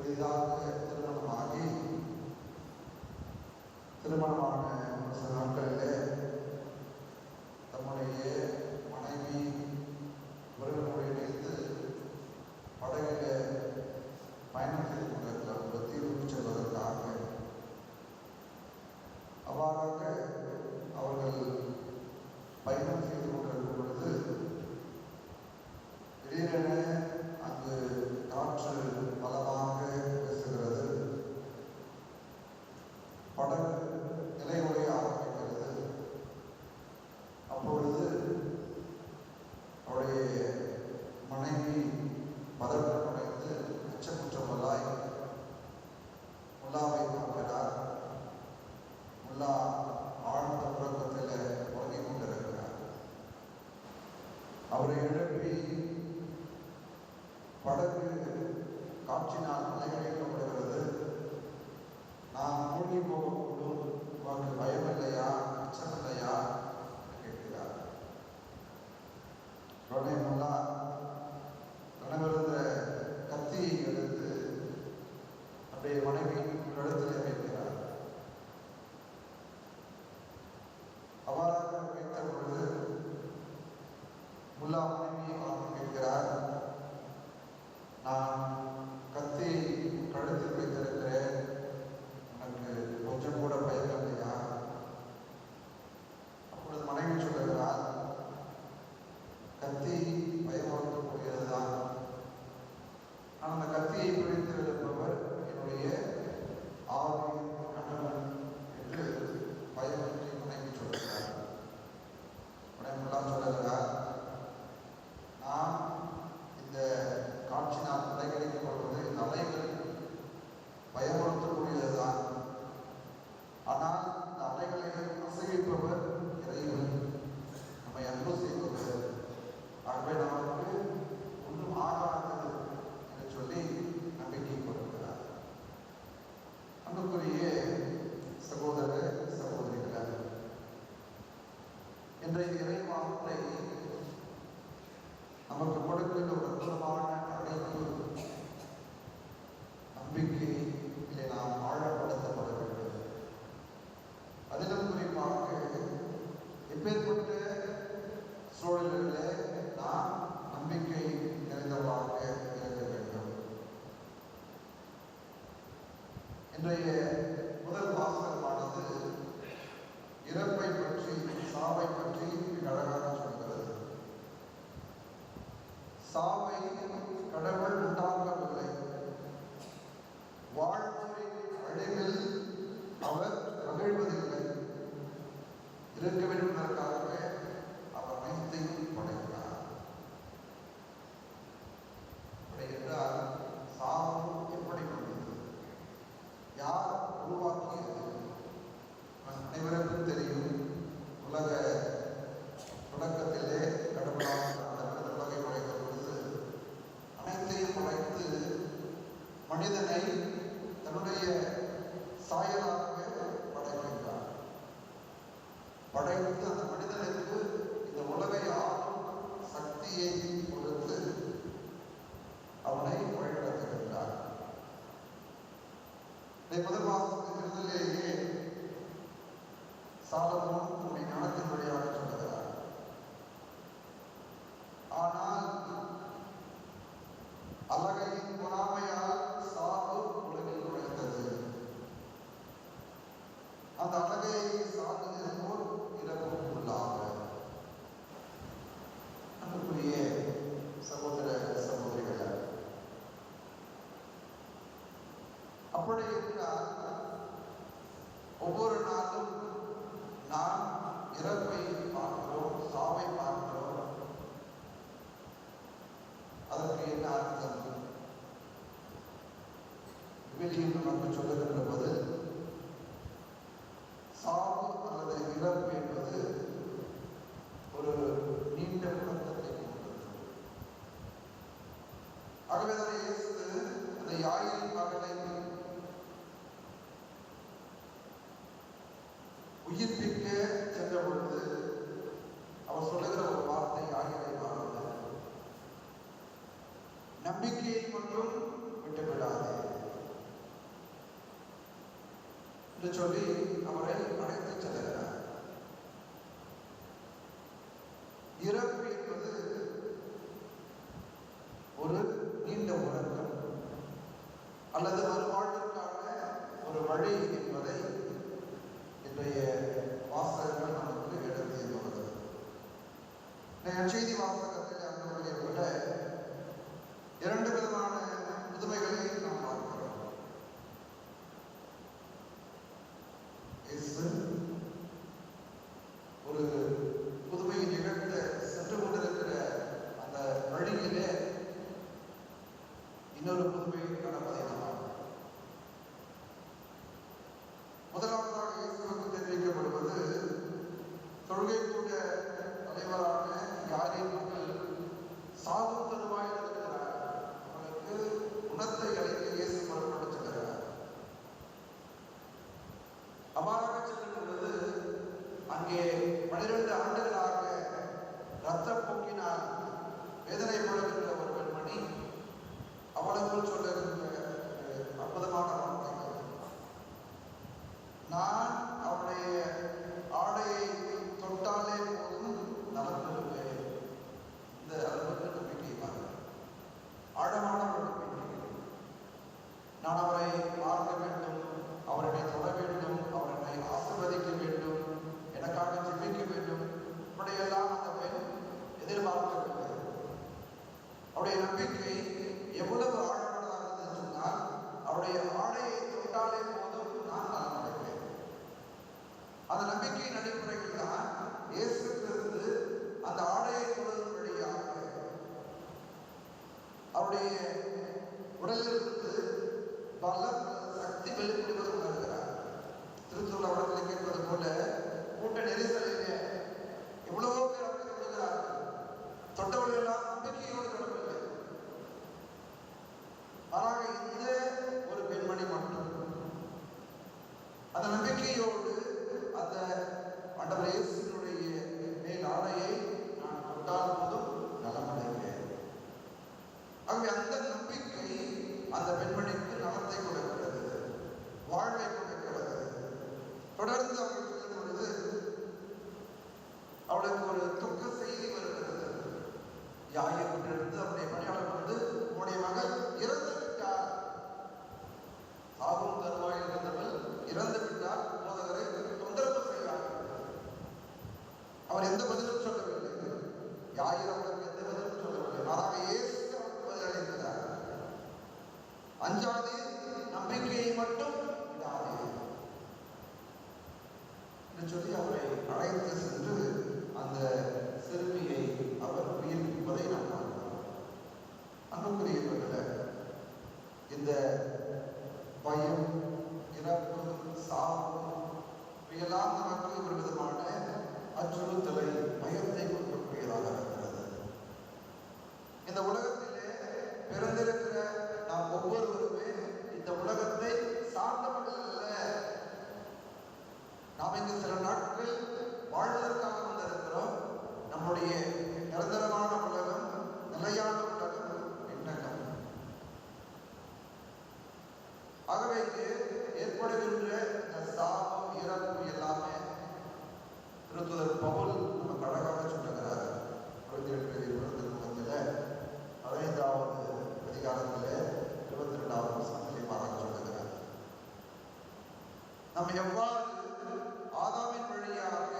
புதிதாக திருமணமாகி திருமணமான சில நாட்களிலே தம்முடைய மனைவி problema. இன்றைய இறை வார்த்தை நமக்கு கொடுக்கின்ற ஒரு அற்புதமான அழைப்பு நம்பிக்கையிலே நாம் ஆழப்படுத்தப்பட வேண்டும் அதிலும் குறிப்பாக எப்பேற்பட்ட சூழல்களிலே நாம் நம்பிக்கை நிறைந்தவராக இருக்க வேண்டும். இன்றைய அனைத்தையும் படைத்தார் எப்படி வந்தது? யார் உருவாக்கியது? அனைவருக்கும் தெரியும். உலக தொடக்கத்திலே கடவுளாக அந்த உலகை படைத்த பொழுது அனைத்தையும் படைத்து மனிதனை தன்னுடைய சாயம் அழகையின் பொறாமையால் சாவு உலகில் நுழைந்தது அந்த அழகை சார்ந்தது போல் இறப்பும் உள்ளாக அன்புக்குரிய சகோதர சகோதரிகள் அப்படி என்றால் ஒவ்வொரு நாளும் நாம் இறப்பை பார்க்கிறோம் சாவை பார்க்கிறோம். அதற்கு என்ன அர்த்தம்? விவிலியம் நமக்கு சொல்லுகின்ற போது சாவு அல்லது இறப்பு என்பது ஒரு நீண்ட முழக்கத்தை கொண்டது. ஆகவே தான் இயேசு அந்த யாயின் மகனை உயிர்ப்பிக்க என்று சொல்லி அவரை அழைத்து செல்கிறார் இறப்பு என்பது ஒரு நீண்ட உறக்கம் அல்லது அவருடைய நம்பிக்கை எவ்வளவு ஆழ as a ஆதாமின் வழியாக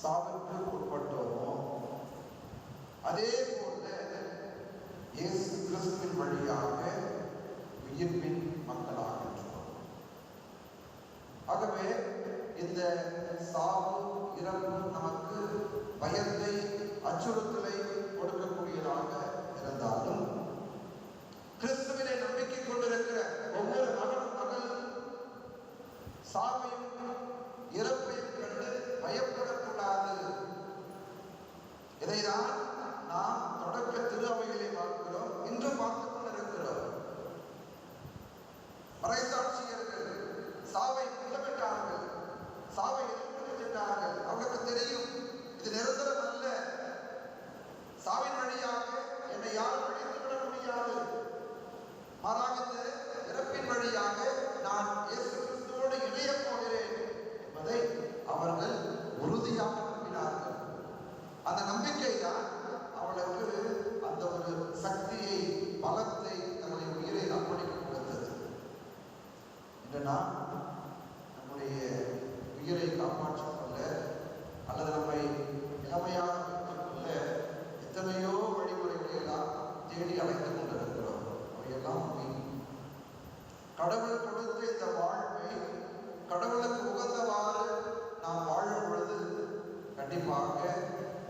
சாவிற்கு உட்பட்டோமோ அதே போல இயேசு கிறிஸ்துவின் வழியாக உயிர்ப்பின் மக்களாக ஆகவே இந்த சாவு இறப்பு நமக்கு பயத்தை அச்சுறுத்தலை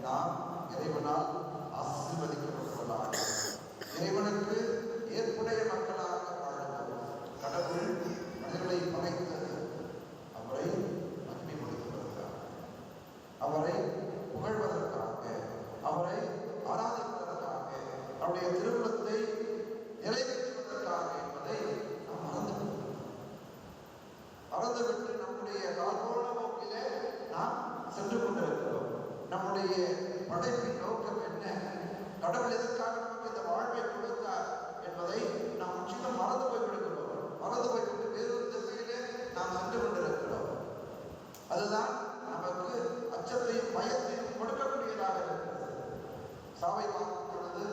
நாம் இறைவனால் ஆசீர்வதிக்கப்பட்டவர்களாக இறைவனுக்கு ஏற்புடைய மக்களாக வாழ்வோம் கடவுள் மனிதர்களை படைத்தது அவரை மகிமைப்படுத்துவதற்காக. அவரை புகழ்வதற்காக அவரை ஆராதிப்பதற்காக அவருடைய திருமணத்தை நிறைவேற்றுவதற்காக என்பதை நாம் மறந்துவிட்டோம் மறந்துவிட்டு நம்முடைய கால்போன நோக்கிலே நாம் சென்று கொண்டிருக்கிறோம் நம்முடைய படைப்பின் நோக்கம் என்ன? கடவுள் எதற்காக நமக்கு இந்த வாழ்வை கொடுத்தார் என்பதை நாம் முற்றிலும் மறந்து போய்விடுகிறோம். மறந்து போய்விட்டு வேறொரு திசையிலே நாம் சென்று கொண்டிருக்கிறோம். அதுதான் நமக்கு அச்சத்தையும் பயத்தையும் கொடுக்கக்கூடியதாக இருக்கிறது. சாவை பார்க்கும் பொழுது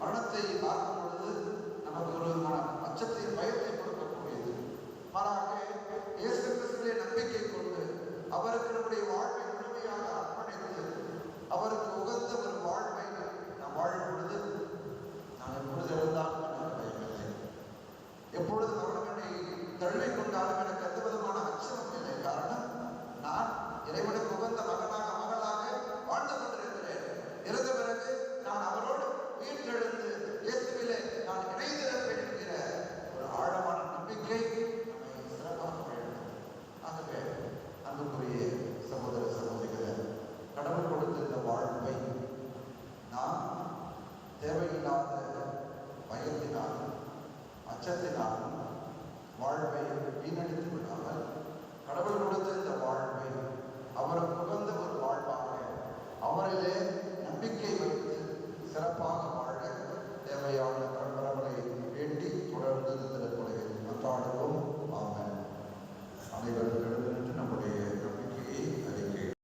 மரணத்தை பார்க்கும் பொழுது நமக்கு ஒரு மனம் அச்சத்தையும் பயத்தையும் கொடுக்கக்கூடியது. மாறாக இயேசு கிறிஸ்துவை நம்பிக்கை கொண்டு அவருக்கு நம்முடைய வாழ்வை முழுமையாக அர்ப்பணித்து அவருக்கு